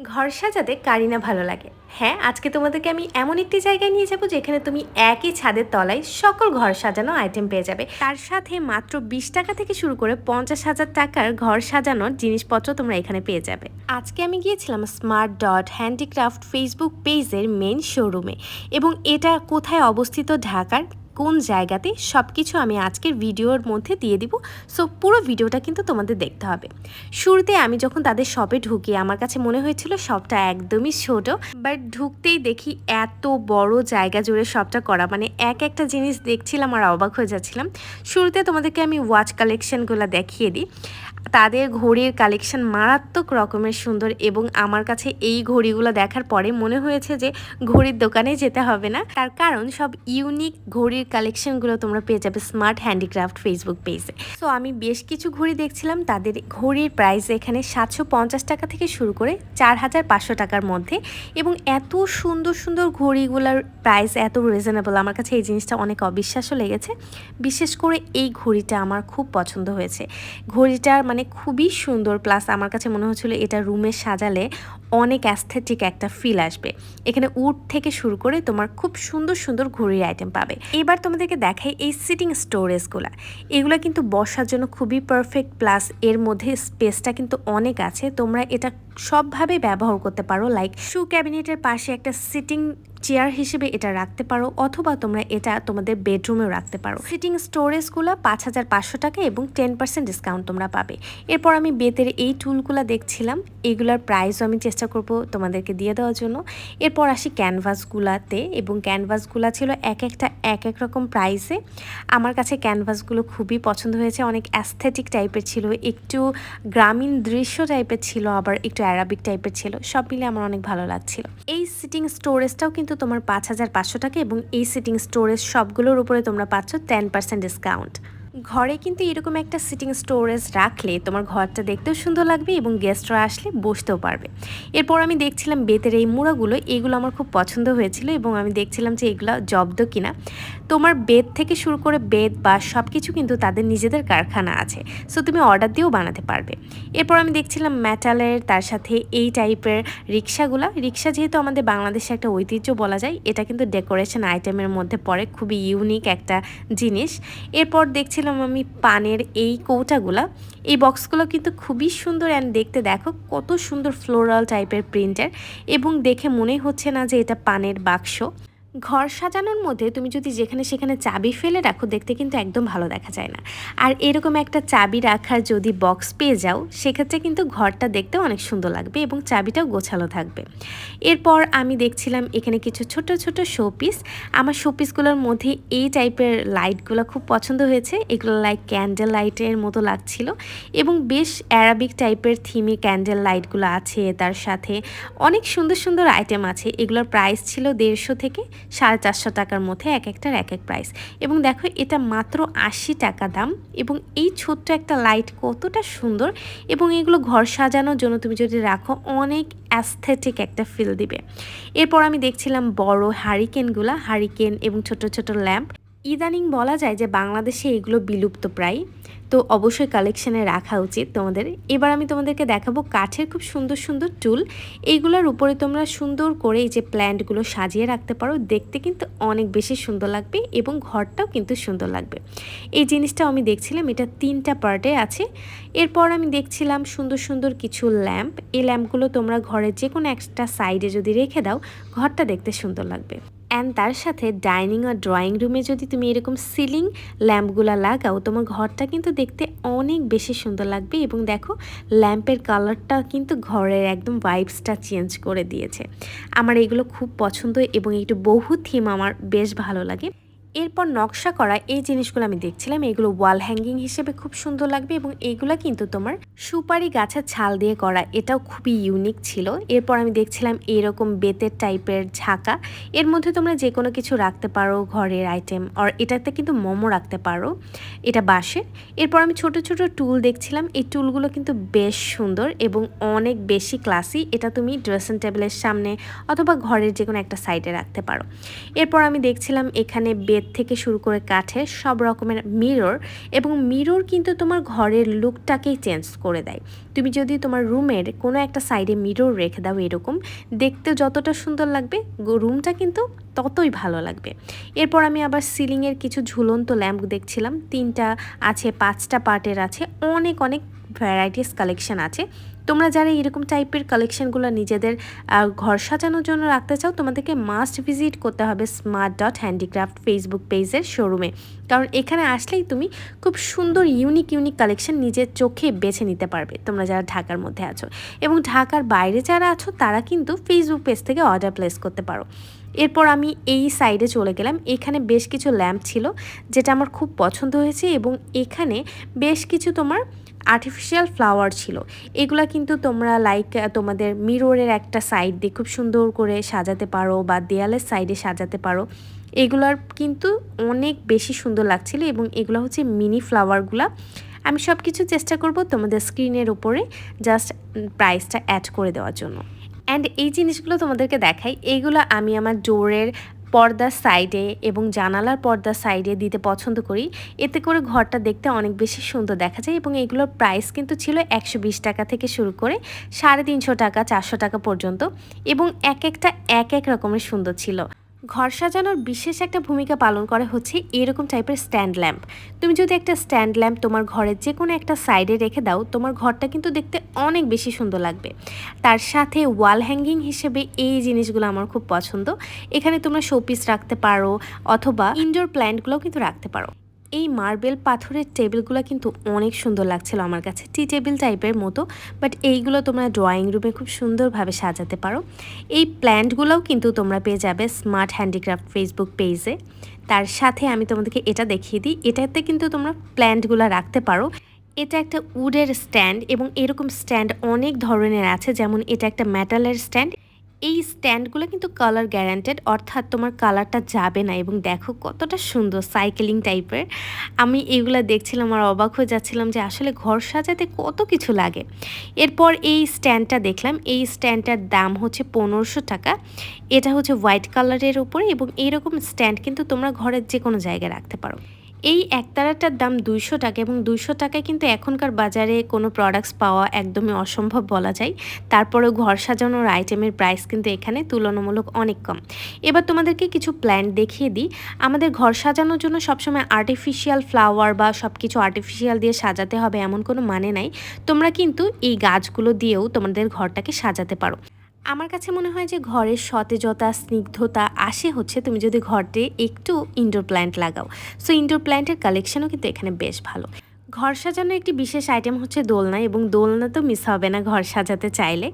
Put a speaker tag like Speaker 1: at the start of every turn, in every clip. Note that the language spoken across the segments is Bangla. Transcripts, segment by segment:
Speaker 1: ঘর সাজাতে কারিনা ভালো লাগে। হ্যাঁ আজকে তোমাদেরকে আমি এমন একটি জায়গায় নিয়ে যাব যেখানে তুমি একই ছাদের তলায় সকল ঘর সাজানো আইটেম পেয়ে যাবে। তার সাথে মাত্র বিশ টাকা থেকে শুরু করে পঞ্চাশ হাজার টাকার ঘর সাজানোর জিনিসপত্র তোমরা এখানে পেয়ে যাবে। আজকে আমি গিয়েছিলাম স্মার্ট ডট হ্যান্ডিক্রাফট ফেসবুক পেজের মেন শোরুমে এবং এটা কোথায় অবস্থিত ঢাকার কোন জায়গাতে সব কিছু আমি আজকের ভিডিওর মধ্যে দিয়ে দিব। সো পুরো ভিডিওটা কিন্তু তোমাদের দেখতে হবে। শুরুতে আমি যখন তাদের শপে ঢুকি, আমার কাছে মনে হয়েছিল শপটা একদমই ছোট বাট ঢুকতেই দেখি এত বড় জায়গা জুড়ে সবটা করা। মানে এক একটা জিনিস দেখছিলাম আর অবাক হয়ে যাচ্ছিলাম। শুরুতে তোমাদেরকে আমি ওয়াচ কালেকশনগুলো দেখিয়ে দিই। তাদের ঘড়ির কালেকশন মারাত্মক রকমের সুন্দর এবং আমার কাছে এই ঘড়িগুলো দেখার পরে মনে হয়েছে যে ঘড়ির দোকানে যেতে হবে না। তার কারণ সব ইউনিক ঘড়ির কালেকশনগুলো তোমরা পেয়ে যাবে স্মার্ট হ্যান্ডিক্রাফট ফেসবুক পেজে তো আমি বেশ কিছু ঘড়ি দেখছিলাম, তাদের ঘড়ির প্রাইস এখানে সাতশো পঞ্চাশ টাকা থেকে শুরু করে চার হাজার পাঁচশো টাকার মধ্যে এবং এত সুন্দর সুন্দর ঘড়িগুলোর প্রাইস এত রিজনেবল আমার কাছে এই জিনিসটা অনেক অবিশ্বাসও লেগেছে। বিশেষ করে এই ঘড়িটা আমার খুব পছন্দ হয়েছে। ঘড়িটার মানে খুবই সুন্দর। প্লাস আমার কাছে মনে হচ্ছিল এটা রুমে সাজালে অনেক অ্যাস্থেটিক একটা ফিল আসবে। এখানে উড থেকে শুরু করে তোমার খুব সুন্দর সুন্দর ঘড়ির আইটেম পাবে। এবার তোমাদেরকে দেখাই এই সিটিং স্টোরেজগুলো এগুলো কিন্তু বসার জন্য খুবই পারফেক্ট প্লাস এর মধ্যে স্পেসটা কিন্তু অনেক আছে। তোমরা এটা সবভাবে ব্যবহার করতে পারো লাইক শু ক্যাবিনেটের পাশে একটা সিটিং চেয়ার হিসেবে এটা রাখতে পারো, অথবা তোমরা এটা তোমাদের বেডরুমেও রাখতে পারো। সিটিং স্টোরেজগুলো পাঁচ হাজার পাঁচশো টাকা এবং টেন পার্সেন্ট ডিসকাউন্ট তোমরা পাবে। এরপর আমি বেতের এই টুলগুলো দেখছিলাম। এগুলোর প্রাইসও আমি করব তোমাদেরকে দিয়ে দেওয়ার জন্য। এরপর আসি ক্যানভাসগুলাতে এবং ক্যানভাসগুলা ছিল এক একটা, এক এক রকম প্রাইসে আমার কাছে ক্যানভাসগুলো খুবই পছন্দ হয়েছে, অনেক অ্যাস্থেটিক টাইপের ছিল, একটু গ্রামীণ দৃশ্য টাইপের ছিল, আবার একটু অ্যারাবিক টাইপের ছিল, সব মিলে আমার অনেক ভালো লাগছিল। এই সিটিং স্টোরেজটাও কিন্তু তোমার পাঁচ হাজার পাঁচশো টাকা এবং এই সিটিং স্টোরেজ সবগুলোর উপরে তোমরা পাচ্ছ টেন পার্সেন্ট ডিসকাউন্ট ঘরে কিন্তু এরকম একটা সিটিং স্টোরেজ রাখলে তোমার ঘরটা দেখতেও সুন্দর লাগবে এবং গেস্টরা আসলে বসতেও পারবে। এরপর আমি দেখছিলাম বেতের এই মুড়াগুলো, এগুলো আমার খুব পছন্দ হয়েছিল এবং আমি দেখছিলাম যে এগুলো জব্দ কিনা। তোমার বেদ থেকে শুরু করে বেদ বা সব কিছু কিন্তু তাদের নিজেদের কারখানা আছে সো তুমি অর্ডার দিয়েও বানাতে পারবে। এরপর আমি দেখছিলাম মেটালের তার সাথে এই টাইপের রিক্সাগুলা। রিক্সা যেহেতু আমাদের বাংলাদেশে একটা ঐতিহ্য বলা যায়, এটা কিন্তু ডেকোরেশন আইটেমের মধ্যে পড়ে, খুবই ইউনিক একটা জিনিস। এরপর দেখছিলাম আমি পানের এই কৌটাগুলা এই বক্সগুলো কিন্তু খুবই সুন্দর অ্যান্ড দেখতে দেখো কত সুন্দর ফ্লোরাল টাইপের প্রিন্টের এবং দেখে মনে হচ্ছে না যে এটা পানের বাক্স। ঘর সাজানোর মধ্যে তুমি যদি যেখানে সেখানে চাবি ফেলে রাখো, দেখতে কিন্তু একদম ভালো দেখা যায় না। আর এরকম একটা চাবি রাখার যদি বক্স পেয়ে যাও, সেক্ষেত্রে কিন্তু ঘরটা দেখতে অনেক সুন্দর লাগবে এবং চাবিটাও গোছালো থাকবে। এরপর আমি দেখছিলাম এখানে কিছু ছোট ছোট শোপিস আমার শোপিসগুলোর মধ্যে এই টাইপের লাইটগুলো খুব পছন্দ হয়েছে। এগুলো লাইক ক্যান্ডেল লাইটের মতো লাগছিল এবং বেশ অ্যারাবিক টাইপের থিমে ক্যান্ডেল লাইটগুলো আছে, তার সাথে অনেক সুন্দর সুন্দর আইটেম আছে। এগুলোর প্রাইস ছিল দেড়শো থেকে সাড়ে চারশো টাকার মধ্যে এক একটার এক এক প্রাইস এবং দেখো, এটা মাত্র আশি টাকা দাম এবং এই ছোট্ট একটা লাইট কতটা সুন্দর এবং এগুলো ঘর সাজানোর জন্য তুমি যদি রাখো, অনেক অ্যাস্থেটিক একটা ফিল দিবে। এরপর আমি দেখছিলাম বড় হারিকেনগুলা হারিকেন এবং ছোট ছোট ল্যাম্প ইদানিং বলা যায় যে বাংলাদেশে এগুলো বিলুপ্ত প্রায়। তো অবশ্যই কালেকশানে রাখা উচিত তোমাদের। এবার আমি তোমাদেরকে দেখাবো কাঠের খুব সুন্দর সুন্দর টুল এইগুলোর উপরে তোমরা সুন্দর করে এই যে প্ল্যান্টগুলো সাজিয়ে রাখতে পারো। দেখতে কিন্তু অনেক বেশি সুন্দর লাগবে এবং ঘরটাও কিন্তু সুন্দর লাগবে। এই জিনিসটাও আমি দেখছিলাম, এটা তিনটা পার্টে আছে। এরপর আমি দেখছিলাম সুন্দর সুন্দর কিছু ল্যাম্প এই ল্যাম্পগুলো তোমরা ঘরের যে কোনো একটা সাইডে যদি রেখে দাও, ঘরটা দেখতে সুন্দর লাগবে। অ্যান্ড তার সাথে ডাইনিং আর ড্রয়িং রুমে যদি তুমি এরকম সিলিং ল্যাম্পগুলো লাগাও, তোমার ঘরটা কিন্তু দেখতে অনেক বেশি সুন্দর লাগবে এবং দেখো ল্যাম্পের কালারটা কিন্তু ঘরের একদম ভাইবসটা চেঞ্জ করে দিয়েছে। আমার এগুলো খুব পছন্দ এবং একটু বহু থিম আমার বেশ ভালো লাগে। এরপর নকশা করা এই জিনিসগুলো আমি দেখছিলাম। এগুলো ওয়াল হ্যাঙ্গিং হিসেবে খুব সুন্দর লাগবে এবং এগুলো কিন্তু তোমার সুপারি গাছের ছাল দিয়ে করা। এটাও খুবই ইউনিক ছিল। এরপর আমি দেখছিলাম এরকম বেতের টাইপের ঝাঁকা। এর মধ্যে তোমরা যে কোনো কিছু রাখতে পারো, ঘরের আইটেম আর এটাতে কিন্তু মোমো রাখতে পারো। এটা বাঁশের। এরপর আমি ছোট ছোট টুল দেখছিলাম। এই টুলগুলো কিন্তু বেশ সুন্দর এবং অনেক বেশি ক্লাসি এটা তুমি ড্রেসিং টেবিলের সামনে অথবা ঘরের যে কোনো একটা সাইডে রাখতে পারো। এরপর আমি দেখছিলাম এখানে বেত থেকে শুরু করে কাঠের সব রকমের মিরর এবং মিরর কিন্তু তোমার ঘরের লুকটাকেই চেঞ্জ করে দেয়। তুমি যদি তোমার রুমের কোনো একটা সাইডে মিরর রেখে দাও এরকম, দেখতে যতটা সুন্দর লাগবে রুমটা কিন্তু ততই ভালো লাগবে। এরপর আমি আবার সিলিংয়ের কিছু ঝুলন্ত ল্যাম্প দেখছিলাম, তিনটা আছে, পাঁচটা পার্টের আছে, অনেক অনেক ভ্যারাইটিস কালেকশন আছে। তোমরা যারা এরকম টাইপের কালেকশনগুলো নিজেদের ঘর সাজানোর জন্য রাখতে চাও, তোমাদেরকে মাস্ট ভিজিট করতে হবে স্মার্ট ডট হ্যান্ডিক্রাফট ফেসবুক পেজের শোরুমে কারণ এখানে আসলেই তুমি খুব সুন্দর ইউনিক ইউনিক কালেকশন নিজের চোখে বেছে নিতে পারবে, তোমরা যারা ঢাকার মধ্যে আছো। এবং ঢাকার বাইরে যারা আছো, তারা কিন্তু ফেসবুক পেজ থেকে অর্ডার প্লেস করতে পারো। এরপর আমি এই সাইডে চলে গেলাম, এখানে বেশ কিছু ল্যাম্প ছিল, যেটা আমার খুব পছন্দ হয়েছে এবং এখানে বেশ কিছু তোমার আর্টিফিশিয়াল ফ্লাওয়ার ছিল। এগুলা কিন্তু তোমরা লাইক তোমাদের মিররের একটা সাইড দিয়ে খুব সুন্দর করে সাজাতে পারো বা দেয়ালের সাইডে সাজাতে পারো। এগুলার কিন্তু অনেক বেশি সুন্দর লাগছিল এবং এগুলো হচ্ছে মিনি ফ্লাওয়ারগুলা আমি সব কিছু চেষ্টা করব তোমাদের স্ক্রিনের উপরে জাস্ট প্রাইসটা অ্যাড করে দেওয়ার জন্য। অ্যান্ড এই জিনিসগুলো তোমাদেরকে দেখাই। এইগুলো আমি আমার ডোরের পর্দার সাইডে এবং জানালার পর্দার সাইডে দিতে পছন্দ করি। এতে করে ঘরটা দেখতে অনেক বেশি সুন্দর দেখা যায় এবং এগুলোর প্রাইস কিন্তু ছিল একশো বিশ টাকা থেকে শুরু করে সাড়ে তিনশো টাকা, চারশো টাকা পর্যন্ত এবং এক একটা এক এক রকমের সুন্দর ছিল। ঘর সাজানোর বিশেষ একটা ভূমিকা পালন করে হচ্ছে এরকম টাইপের স্ট্যান্ড ল্যাম্প তুমি যদি একটা স্ট্যান্ড ল্যাম্প তোমার ঘরের যে কোনো একটা সাইডে রেখে দাও, তোমার ঘরটা কিন্তু দেখতে অনেক বেশি সুন্দর লাগবে। তার সাথে ওয়াল হ্যাঙ্গিং হিসেবে এই জিনিসগুলো আমার খুব পছন্দ। এখানে তোমরা শোপিস রাখতে পারো অথবা ইনডোর প্ল্যান্টগুলোও কিন্তু রাখতে পারো। এই মার্বেল পাথরের টেবিলগুলো কিন্তু অনেক সুন্দর লাগছিল আমার কাছে। টি টেবিল টাইপের মতো, বাট এইগুলো তোমরা ড্রয়িং রুমে খুব সুন্দরভাবে সাজাতে পারো। এই প্ল্যান্টগুলোও কিন্তু তোমরা পেয়ে যাবে স্মার্ট হ্যান্ডিক্রাফট ফেসবুক পেজে। তার সাথে আমি তোমাদেরকে এটা দেখিয়ে দিই, এটাতে কিন্তু তোমরা প্ল্যান্টগুলো রাখতে পারো। এটা একটা উডের স্ট্যান্ড এবং এরকম স্ট্যান্ড অনেক ধরনের আছে, যেমন এটা একটা মেটালের স্ট্যান্ড। এই স্ট্যান্ডগুলো কিন্তু কালার গ্যারান্টেড অর্থাৎ তোমার কালারটা যাবে না এবং দেখো কতটা সুন্দর সাইকেলিং টাইপের আমি এগুলো দেখছিলাম আর অবাক হয়ে যাচ্ছিলাম যে আসলে ঘর সাজাতে কত কিছু লাগে। এরপর এই স্ট্যান্ডটা দেখলাম, এই স্ট্যান্ডটার দাম হচ্ছে পনেরোশো টাকা। এটা হচ্ছে হোয়াইট কালারের উপরে এবং এইরকম স্ট্যান্ড কিন্তু তোমরা ঘরের যে কোনো জায়গায় রাখতে পারো। এই একতারাটার দাম দুইশো টাকা এবং দুইশো টাকায় কিন্তু এখনকার বাজারে কোনো প্রোডাক্টস পাওয়া একদমই অসম্ভব বলা যায়। তারপরেও ঘর সাজানোর আইটেমের প্রাইস কিন্তু এখানে তুলনামূলক অনেক কম। এবার তোমাদেরকে কিছু প্ল্যান্ট দেখিয়ে দিই। আমাদের ঘর সাজানোর জন্য সবসময় আর্টিফিশিয়াল ফ্লাওয়ার বা সব কিছু আর্টিফিশিয়াল দিয়ে সাজাতে হবে এমন কোনো মানে নাই। তোমরা কিন্তু এই গাছগুলো দিয়েও তোমাদের ঘরটাকে সাজাতে পারো। আমার কাছে মনে হয় যে ঘরের সতেজতা, স্নিগ্ধতা আসে হচ্ছে তুমি যদি ঘরটি একটু ইনডোর প্ল্যান্ট লাগাও। সো ইনডোর প্ল্যান্টের কালেকশনও কিন্তু এখানে বেশ ভালো। ঘর সাজানো একটি বিশেষ আইটেম হচ্ছে দোলনা এবং দোলনা তো মিস হবে না ঘর সাজাতে চাইলে।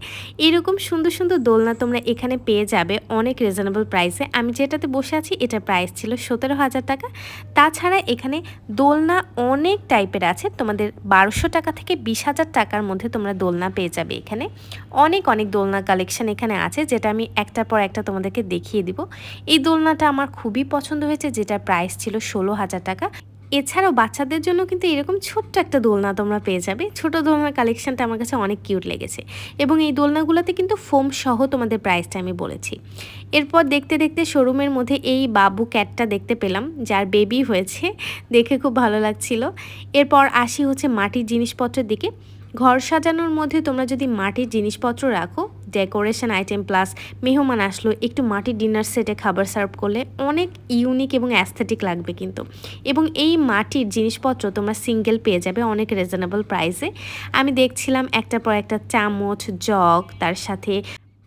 Speaker 1: এরকম সুন্দর সুন্দর দোলনা তোমরা এখানে পেয়ে যাবে অনেক রিজনেবল প্রাইসে আমি যেটাতে বসে আছি, এটা প্রাইস ছিল সতেরো হাজার টাকা। তাছাড়া এখানে দোলনা অনেক টাইপের আছে। তোমাদের বারোশো টাকা থেকে বিশ হাজার টাকার মধ্যে তোমরা দোলনা পেয়ে যাবে এখানে। অনেক অনেক দোলনা কালেকশন এখানে আছে, যেটা আমি একটার পর একটা তোমাদেরকে দেখিয়ে দিব। এই দোলনাটা আমার খুবই পছন্দ হয়েছে, যেটার প্রাইস ছিল ষোলো হাজার টাকা। এছাড়াও বাচ্চাদের জন্য কিন্তু এরকম ছোট্ট একটা দোলনা তোমরা পেয়ে যাবে। ছোট দোলনার কালেকশনটা আমার কাছে অনেক কিউট লেগেছে এবং এই দোলনাগুলোতে কিন্তু ফোম সহ তোমাদের প্রাইসটা আমি বলেছি। এরপর দেখতে দেখতে শোরুমের মধ্যে এই বাবু ক্যাটটা দেখতে পেলাম, যার বেবি হয়েছে। দেখে খুব ভালো লাগছিল। এরপর আসি হচ্ছে মাটির জিনিসপত্রের দিকে। ঘর সাজানোর মধ্যে তোমরা যদি মাটির জিনিসপত্র রাখো ডেকোরেশন আইটেম প্লাস মেহমান আসলো, একটু মাটির ডিনার সেটে খাবার সার্ভ করলে অনেক ইউনিক এবং অ্যাস্থেটিক লাগবে কিন্তু। এবং এই মাটির জিনিসপত্র তোমরা সিঙ্গেল পেয়ে যাবে অনেক রিজনেবল প্রাইসে আমি দেখছিলাম একটা পর একটা চামচ, জগ, তার সাথে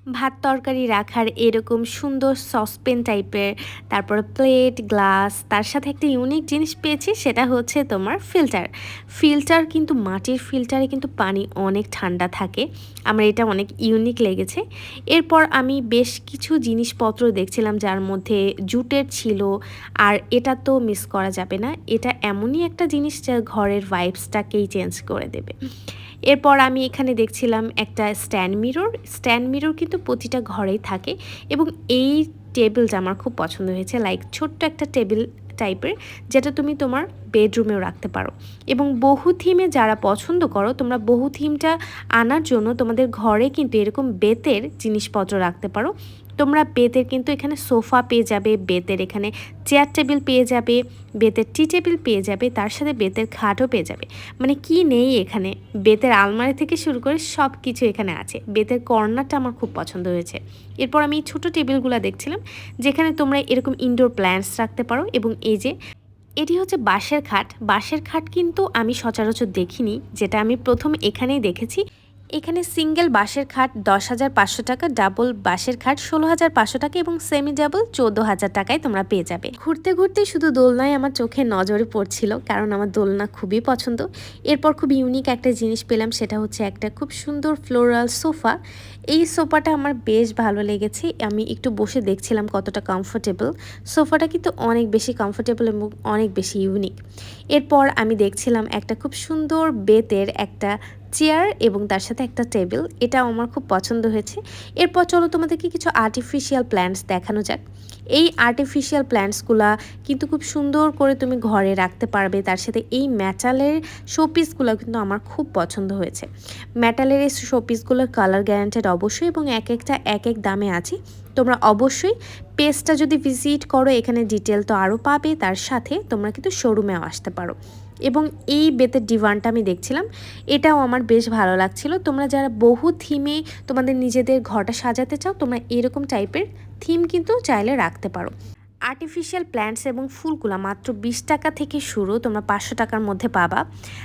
Speaker 1: ভাত তরকারি রাখার এরকম সুন্দর সসপেন টাইপের তারপর প্লেট গ্লাস তার সাথে একটা ইউনিক জিনিস পেয়েছি, সেটা হচ্ছে তোমার ফিল্টার ফিল্টার কিন্তু, মাটির ফিল্টারে কিন্তু পানি অনেক ঠান্ডা থাকে, আমার এটা অনেক ইউনিক লেগেছে। এরপর আমি বেশ কিছু জিনিসপত্র দেখছিলাম যার মধ্যে জুটের ছিল, আর এটা তো মিস করা যাবে না, এটা এমনই একটা জিনিস যা ঘরের ভাইবসটাকেই চেঞ্জ করে দেবে। এরপর আমি এখানে দেখছিলাম একটা স্ট্যান্ড মিরর স্ট্যান্ড মিরর কিন্তু প্রতিটা ঘরেই থাকে এবং এই টেবিলটা আমার খুব পছন্দ হয়েছে লাইক ছোট্ট একটা টেবিল টাইপের যেটা তুমি তোমার বেডরুমেও রাখতে পারো। এবং বহু থিমে যারা পছন্দ করো, তোমরা বহু থিমটা আনার জন্য তোমাদের ঘরে কিন্তু এরকম বেতের জিনিসপত্র রাখতে পারো। তোমরা বেতের কিন্তু এখানে সোফা পেয়ে যাবে বেতের এখানে চেয়ার টেবিল পেয়ে যাবে বেতের টি টেবিল পেয়ে যাবে, তার সাথে বেতের খাটও পেয়ে যাবে। মানে কি নেই এখানে? বেতের আলমারি থেকে শুরু করে সব কিছু এখানে আছে। বেতের কর্নারটা আমার খুব পছন্দ হয়েছে। এরপর আমি ছোট টেবিলগুলো দেখছিলাম, যেখানে তোমরা এরকম ইনডোর প্ল্যান্টস রাখতে পারো এবং এই যে, এটি হচ্ছে বাঁশের খাট। বাঁশের খাট কিন্তু আমি সচরাচর দেখিনি, যেটা আমি প্রথম এখানেই দেখেছি। এখানে সিঙ্গেল বাঁশের খাট দশ হাজার পাঁচশো টাকা, ডাবল বাঁশের খাট ষোলো হাজার পাঁচশো টাকা এবং সেমি ডাবল চোদ্দ হাজার টাকায় তোমরা পেয়ে যাবে। ঘুরতে ঘুরতে শুধু দোলনায় আমার চোখে নজরে পড়ছিল কারণ আমার দোলনা খুবই পছন্দ। এরপর খুব ইউনিক একটা জিনিস পেলাম, সেটা হচ্ছে একটা খুব সুন্দর ফ্লোরাল সোফা। এই সোফাটা আমার বেশ ভালো লেগেছে, আমি একটু বসে দেখছিলাম কতটা কমফোর্টেবল সোফাটা কিন্তু অনেক বেশি কমফোর্টেবল এবং অনেক বেশি ইউনিক এরপর আমি দেখছিলাম একটা খুব সুন্দর বেতের একটা চেয়ার এবং তার সাথে একটা টেবিল এটাও আমার খুব পছন্দ হয়েছে। এরপর চলো তোমাদেরকে কিছু আর্টিফিশিয়াল প্ল্যান্টস দেখানো যাক। এই আর্টিফিশিয়াল প্ল্যান্টসগুলা কিন্তু খুব সুন্দর করে তুমি ঘরে রাখতে পারবে, তার সাথে এই ম্যাটালের শোপিসগুলো কিন্তু আমার খুব পছন্দ হয়েছে। ম্যাটালের এই শোপিসগুলোর কালার গ্যারান্টেড অবশ্যই এবং এক একটা, এক এক দামে আছে। তোমরা অবশ্যই পেজটা যদি ভিজিট করো, এখানে ডিটেল তো আরও পাবে, তার সাথে তোমরা কিন্তু শোরুমেও আসতে পারো। এবং এই বেতের ডিভানটা আমি দেখছিলাম। এটাও আমার বেশ ভালো লাগছিল। তোমরা যারা বহু থিমে তোমাদের নিজেদের ঘরটা সাজাতে চাও, তোমরা এরকম টাইপের থিম কিন্তু চাইলে রাখতে পারো। আর্টিফিশিয়াল প্ল্যান্টস এবং ফুলগুলো মাত্র বিশ টাকা থেকে শুরু, তোমরা পাঁচশো টাকার মধ্যে পাবা।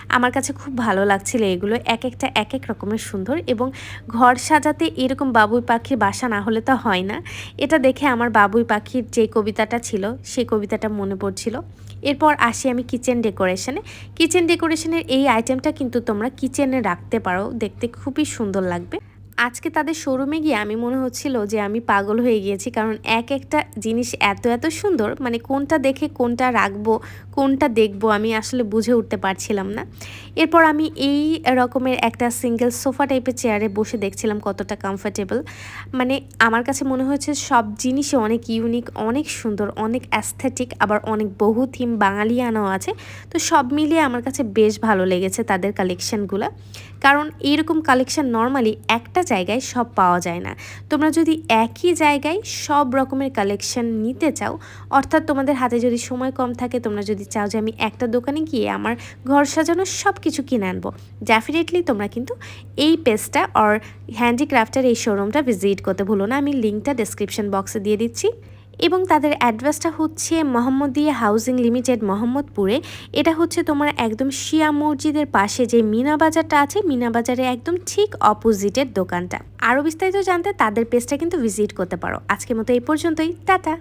Speaker 1: আমার কাছে খুব ভালো লাগছিল এগুলো, এক একটা, এক এক রকমের সুন্দর এবং ঘর সাজাতে এরকম বাবুই পাখির বাসা না হলে তো হয় না। এটা দেখে আমার বাবুই পাখির যে কবিতাটা ছিল, সেই কবিতাটা মনে পড়ছিল। এরপর আসি আমি কিচেন ডেকোরেশনে কিচেন ডেকোরেশনের এই আইটেমটা কিন্তু তোমরা কিচেনে রাখতে পারো, দেখতে খুবই সুন্দর লাগবে। আজকে তাদের শোরুমে গিয়ে আমি মনে হচ্ছিল যে আমি পাগল হয়ে গিয়েছি, কারণ এক একটা জিনিস এত এত সুন্দর মানে কোনটা দেখে কোনটা রাখব কোনটা দেখব আমি আসলে বুঝে উঠতে পারছিলাম না। এরপর আমি এই রকমের একটা সিঙ্গেল সোফা টাইপের চেয়ারে বসে দেখছিলাম কতটা কমফোর্টেবল মানে আমার কাছে মনে হয়েছে সব জিনিসে অনেক ইউনিক অনেক সুন্দর, অনেক অ্যাস্থেটিক আবার অনেক বহু থিম বাঙালিয়ানাও আছে। তো সব মিলিয়ে আমার কাছে বেশ ভালো লেগেছে তাদের কালেকশানগুলো কারণ এইরকম কালেকশান নর্মালি একটা জায়গায় সব পাওয়া যায় না। তোমরা যদি একই জায়গায় সব রকমের কালেকশান নিতে চাও, অর্থাৎ তোমাদের হাতে যদি সময় কম থাকে, তোমরা যদি চাও যে আমি একটা দোকানে গিয়ে আমার ঘর সাজানোর সব কিছু কিনে আনব। ডেফিনেটলি তোমরা কিন্তু এই পেজটা অর হ্যান্ডিক্রাফটের এই শোরুমটা ভিজিট করতে ভুলো না। আমি লিঙ্কটা ডিসক্রিপশন বক্সে দিয়ে দিচ্ছি। এবং তাদের অ্যাড্রেসটা হচ্ছে মোহাম্মদিয়া হাউজিং লিমিটেড, মোহাম্মদপুরে। এটা হচ্ছে তোমার একদম শিয়া মসজিদের পাশে যে মিনা বাজারটা আছে, মিনা বাজারে একদম ঠিক অপোজিটের দোকানটা। আরও বিস্তারিত জানতে তাদের পেজটা কিন্তু ভিজিট করতে পারো। আজকের মতো এই পর্যন্তই। টাটা!